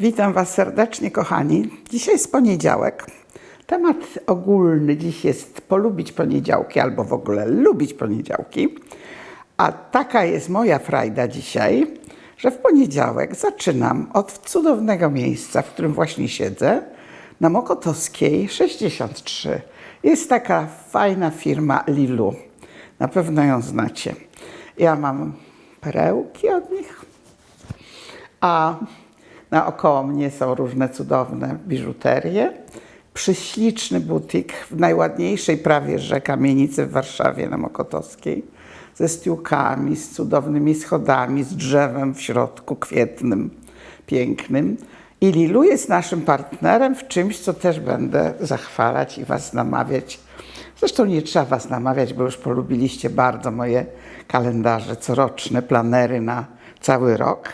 Witam Was serdecznie, kochani. Dzisiaj jest poniedziałek. Temat ogólny dziś jest polubić poniedziałki albo w ogóle lubić poniedziałki. A taka jest moja frajda dzisiaj, że w poniedziałek zaczynam od cudownego miejsca, w którym właśnie siedzę, na Mokotowskiej 63. Jest taka fajna firma Lilu. Na pewno ją znacie. Ja mam perełki od nich, a naokoło mnie są różne cudowne biżuterie. Prześliczny butik w najładniejszej prawie że kamienicy w Warszawie na Mokotowskiej. Ze stiłkami, z cudownymi schodami, z drzewem w środku kwietnym, pięknym. I Lilu jest naszym partnerem w czymś, co też będę zachwalać i Was namawiać. Zresztą nie trzeba Was namawiać, bo już polubiliście bardzo moje kalendarze coroczne, planery na cały rok.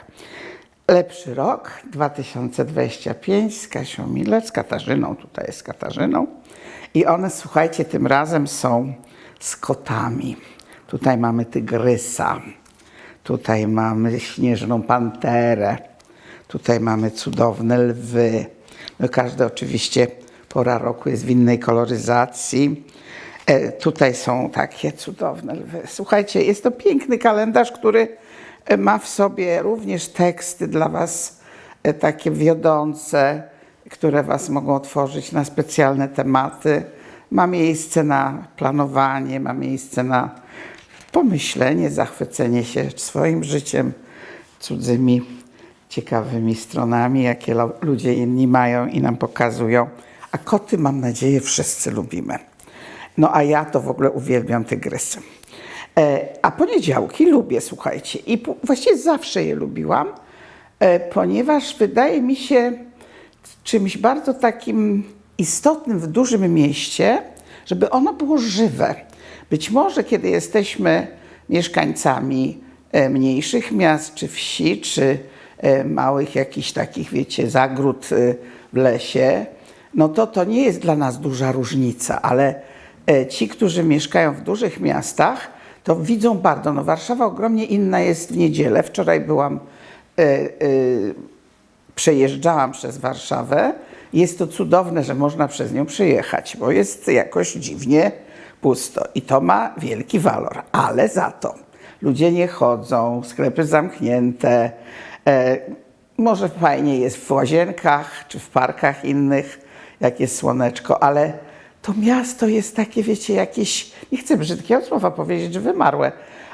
Lepszy rok 2025 z Kasią Miller, z Katarzyną, tutaj jest Katarzyną. I one, słuchajcie, tym razem są z kotami. Tutaj mamy tygrysa, tutaj mamy śnieżną panterę, tutaj mamy cudowne lwy. No każde oczywiście pora roku jest w innej koloryzacji. E, tutaj są takie cudowne lwy. Słuchajcie, jest to piękny kalendarz, który ma w sobie również teksty dla Was e, takie wiodące, które Was mogą otworzyć na specjalne tematy. Ma miejsce na planowanie, ma miejsce na pomyślenie, zachwycenie się swoim życiem, cudzymi, ciekawymi stronami, jakie ludzie inni mają i nam pokazują. A koty, mam nadzieję, wszyscy lubimy. No a ja to w ogóle uwielbiam tygrysy. E, a poniedziałki lubię, słuchajcie. I właściwie zawsze je lubiłam, e, ponieważ wydaje mi się czymś bardzo takim istotnym w dużym mieście, żeby ono było żywe. Być może, kiedy jesteśmy mieszkańcami e, mniejszych miast, czy wsi, czy małych jakichś takich, wiecie, zagród w lesie, no to to nie jest dla nas duża różnica, ale ci, którzy mieszkają w dużych miastach, to widzą bardzo. No Warszawa ogromnie inna jest w niedzielę. Wczoraj byłam e, e, przejeżdżałam przez Warszawę. Jest to cudowne, że można przez nią przejechać, bo jest jakoś dziwnie pusto i to ma wielki walor. Ale za to ludzie nie chodzą, sklepy zamknięte. E, może fajnie jest w łazienkach czy w parkach innych, jak jest słoneczko, ale to miasto jest takie, wiecie, jakieś, nie chcę brzydkiego słowa powiedzieć, że wymarłe,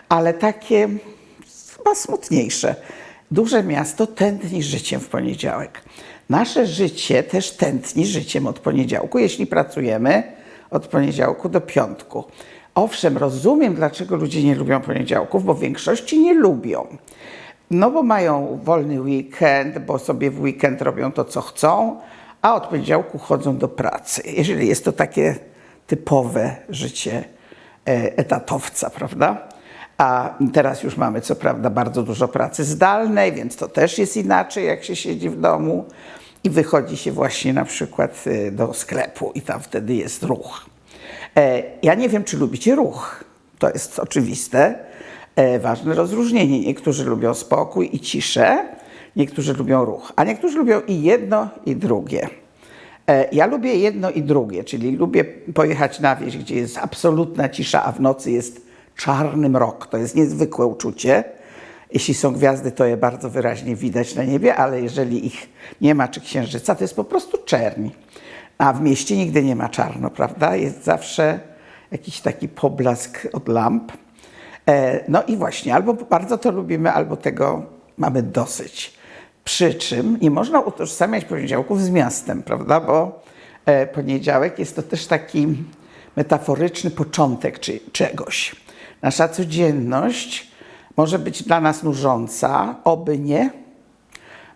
ale takie chyba smutniejsze. Duże miasto tętni życiem w poniedziałek. Nasze życie też tętni życiem od poniedziałku, jeśli pracujemy od poniedziałku do piątku. Owszem, rozumiem, dlaczego ludzie nie lubią poniedziałków, bo w większości nie lubią. No bo mają wolny weekend, bo sobie w weekend robią to, co chcą, a od poniedziałku chodzą do pracy. Jeżeli jest to takie typowe życie e, etatowca, prawda? A teraz już mamy co prawda bardzo dużo pracy zdalnej, więc to też jest inaczej, jak się siedzi w domu i wychodzi się właśnie na przykład e, do sklepu i tam wtedy jest ruch. E, Ja nie wiem, czy lubicie ruch. To jest oczywiste. Ważne rozróżnienie. Niektórzy lubią spokój i ciszę, niektórzy lubią ruch, a niektórzy lubią i jedno, i drugie. E, Ja lubię jedno i drugie, czyli lubię pojechać na wieś, gdzie jest absolutna cisza, a w nocy jest czarny mrok. To jest niezwykłe uczucie. Jeśli są gwiazdy, to je bardzo wyraźnie widać na niebie, ale jeżeli ich nie ma, czy księżyca, to jest po prostu czerni. A w mieście nigdy nie ma czarno, prawda? Jest zawsze jakiś taki poblask od lamp. E, No i właśnie, albo bardzo to lubimy, albo tego mamy dosyć. Przy czym nie można utożsamiać poniedziałków z miastem, prawda? Bo e, poniedziałek jest to też taki metaforyczny początek czy, czegoś. Nasza codzienność może być dla nas nużąca, oby nie.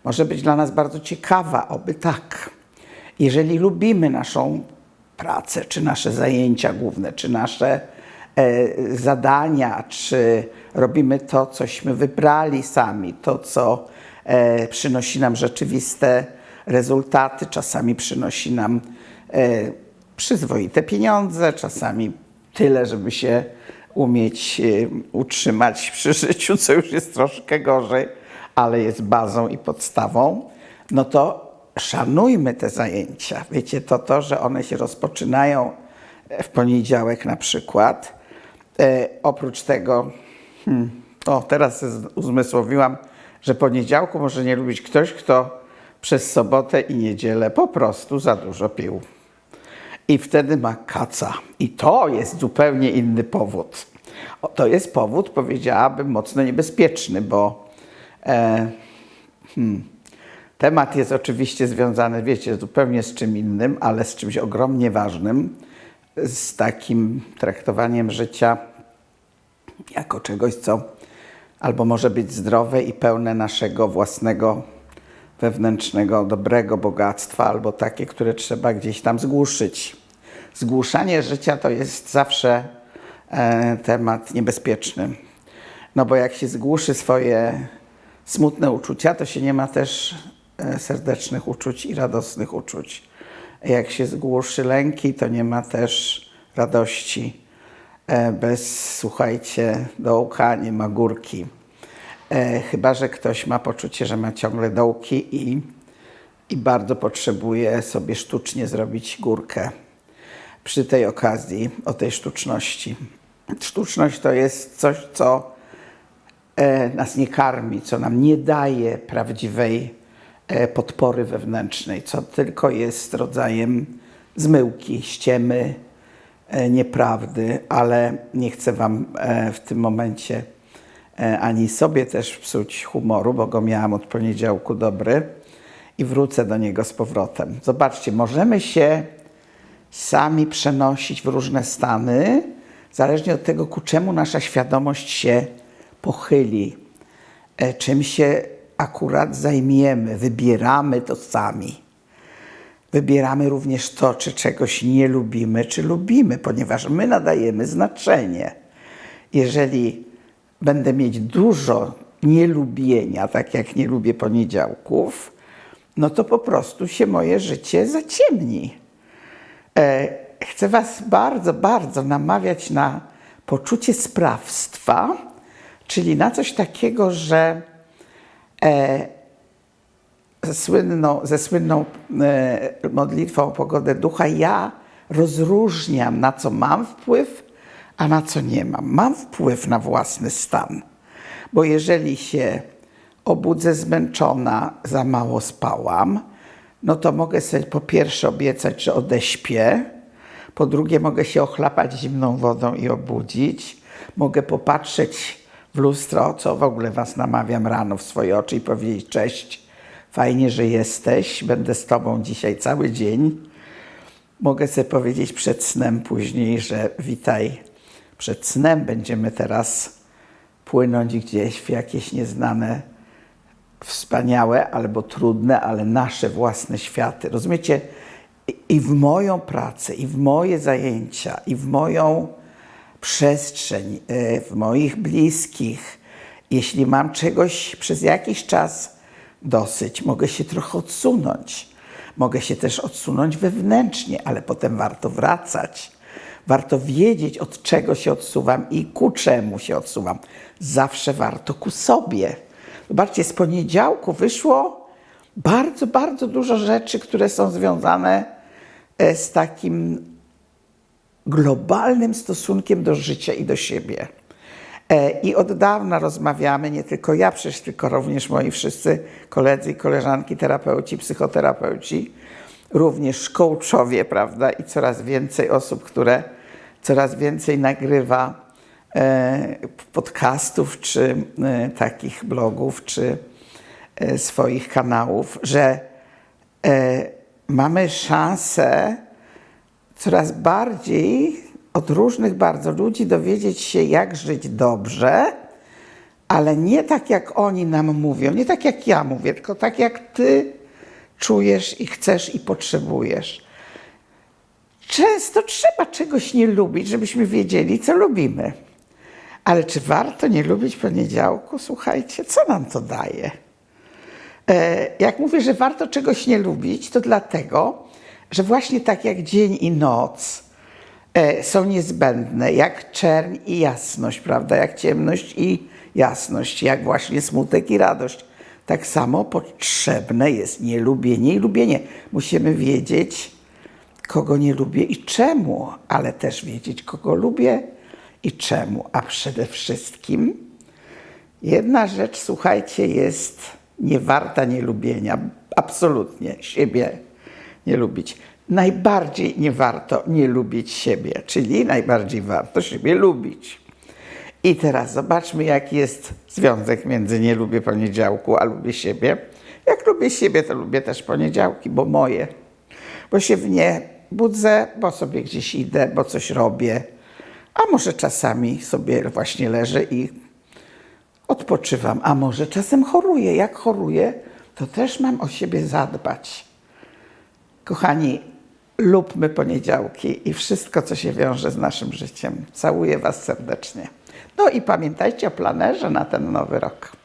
Może być dla nas bardzo ciekawa, oby tak. Jeżeli lubimy naszą pracę, czy nasze zajęcia główne, czy nasze e, zadania, czy robimy to, cośmy wybrali sami, to, co przynosi nam rzeczywiste rezultaty, czasami przynosi nam e, przyzwoite pieniądze, czasami tyle, żeby się umieć e, utrzymać przy życiu, co już jest troszkę gorzej, ale jest bazą i podstawą. no to szanujmy te zajęcia. Wiecie, to to, że one się rozpoczynają w poniedziałek na przykład. E, oprócz tego, hmm, o teraz uzmysłowiłam, że poniedziałku może nie lubić ktoś, kto przez sobotę i niedzielę po prostu za dużo pił. I wtedy ma kaca. I to jest zupełnie inny powód. To jest powód, powiedziałabym, mocno niebezpieczny, bo e, hmm, temat jest oczywiście związany, wiecie, zupełnie z czym innym, ale z czymś ogromnie ważnym, z takim traktowaniem życia jako czegoś, co albo może być zdrowe i pełne naszego własnego wewnętrznego, dobrego bogactwa, albo takie, które trzeba gdzieś tam zgłuszyć. Zgłuszanie życia to jest zawsze e, temat niebezpieczny. No bo jak się zgłuszy swoje smutne uczucia, to się nie ma też e, serdecznych uczuć i radosnych uczuć. Jak się zgłuszy lęki, to nie ma też radości. E, bez, słuchajcie, dołka nie ma górki. E, chyba, że ktoś ma poczucie, że ma ciągle dołki i, i bardzo potrzebuje sobie sztucznie zrobić górkę. Przy tej okazji, o tej sztuczności. Sztuczność to jest coś, co e, nas nie karmi, co nam nie daje prawdziwej e, podpory wewnętrznej, co tylko jest rodzajem zmyłki, ściemy, nieprawdy, ale nie chcę Wam e, w tym momencie e, ani sobie też psuć humoru, bo go miałam od poniedziałku dobry i wrócę do niego z powrotem. Zobaczcie, możemy się sami przenosić w różne stany, zależnie od tego, ku czemu nasza świadomość się pochyli, e, czym się akurat zajmiemy, wybieramy to sami. Wybieramy również to, czy czegoś nie lubimy, czy lubimy, ponieważ my nadajemy znaczenie. Jeżeli będę mieć dużo nielubienia, tak jak nie lubię poniedziałków, no to po prostu się moje życie zaciemni. E, chcę Was bardzo, bardzo namawiać na poczucie sprawstwa, czyli na coś takiego, że e, słynną, ze słynną e, modlitwą o pogodę ducha ja rozróżniam, na co mam wpływ, a na co nie mam. Mam wpływ na własny stan, bo jeżeli się obudzę zmęczona, za mało spałam, no to mogę sobie po pierwsze obiecać, że odeśpię, po drugie mogę się ochlapać zimną wodą i obudzić, mogę popatrzeć w lustro, co w ogóle Was namawiam rano w swoje oczy i powiedzieć cześć, fajnie, że jesteś, będę z Tobą dzisiaj cały dzień. Mogę sobie powiedzieć przed snem później, że witaj, przed snem będziemy teraz płynąć gdzieś w jakieś nieznane wspaniałe albo trudne, ale nasze własne światy. Rozumiecie? I w moją pracę, i w moje zajęcia, i w moją przestrzeń, e, w moich bliskich, jeśli mam czegoś przez jakiś czas dosyć, mogę się trochę odsunąć. Mogę się też odsunąć wewnętrznie, ale potem warto wracać. Warto wiedzieć, od czego się odsuwam i ku czemu się odsuwam. Zawsze warto ku sobie. Zobaczcie, z poniedziałku wyszło bardzo, bardzo dużo rzeczy, które są związane e, z takim globalnym stosunkiem do życia i do siebie. E, I od dawna rozmawiamy, nie tylko ja, przecież tylko również moi wszyscy koledzy i koleżanki, terapeuci, psychoterapeuci, również coachowie, prawda, i coraz więcej osób, które coraz więcej nagrywa e, podcastów, czy e, takich blogów, czy swoich kanałów, że mamy szansę coraz bardziej od różnych bardzo ludzi dowiedzieć się, jak żyć dobrze, ale nie tak, jak oni nam mówią, nie tak, jak ja mówię, tylko tak, jak ty czujesz i chcesz i potrzebujesz. Często trzeba czegoś nie lubić, żebyśmy wiedzieli, co lubimy. Ale czy warto nie lubić poniedziałku? Słuchajcie, co nam to daje? E, Jak mówię, że warto czegoś nie lubić, to dlatego, że właśnie tak jak dzień i noc są niezbędne, jak czerń i jasność, prawda? Jak ciemność i jasność, jak właśnie smutek i radość Tak samo potrzebne jest nielubienie i lubienie. Musimy wiedzieć, kogo nie lubię i czemu, ale też wiedzieć, kogo lubię i czemu. A przede wszystkim jedna rzecz, słuchajcie, jest niewarta nielubienia. Absolutnie siebie nie lubić. Najbardziej nie warto nie lubić siebie, czyli najbardziej warto siebie lubić. I teraz zobaczmy, jaki jest związek między nie lubię poniedziałku, a lubię siebie. Jak lubię siebie, to lubię też poniedziałki, bo moje. Bo się w nie budzę, bo sobie gdzieś idę, bo coś robię. A może czasami sobie właśnie leżę i odpoczywam, a może czasem choruję. Jak choruję, to też mam o siebie zadbać. Kochani, lubmy poniedziałki i wszystko, co się wiąże z naszym życiem. Całuję Was serdecznie. No i pamiętajcie o planerze na ten nowy rok.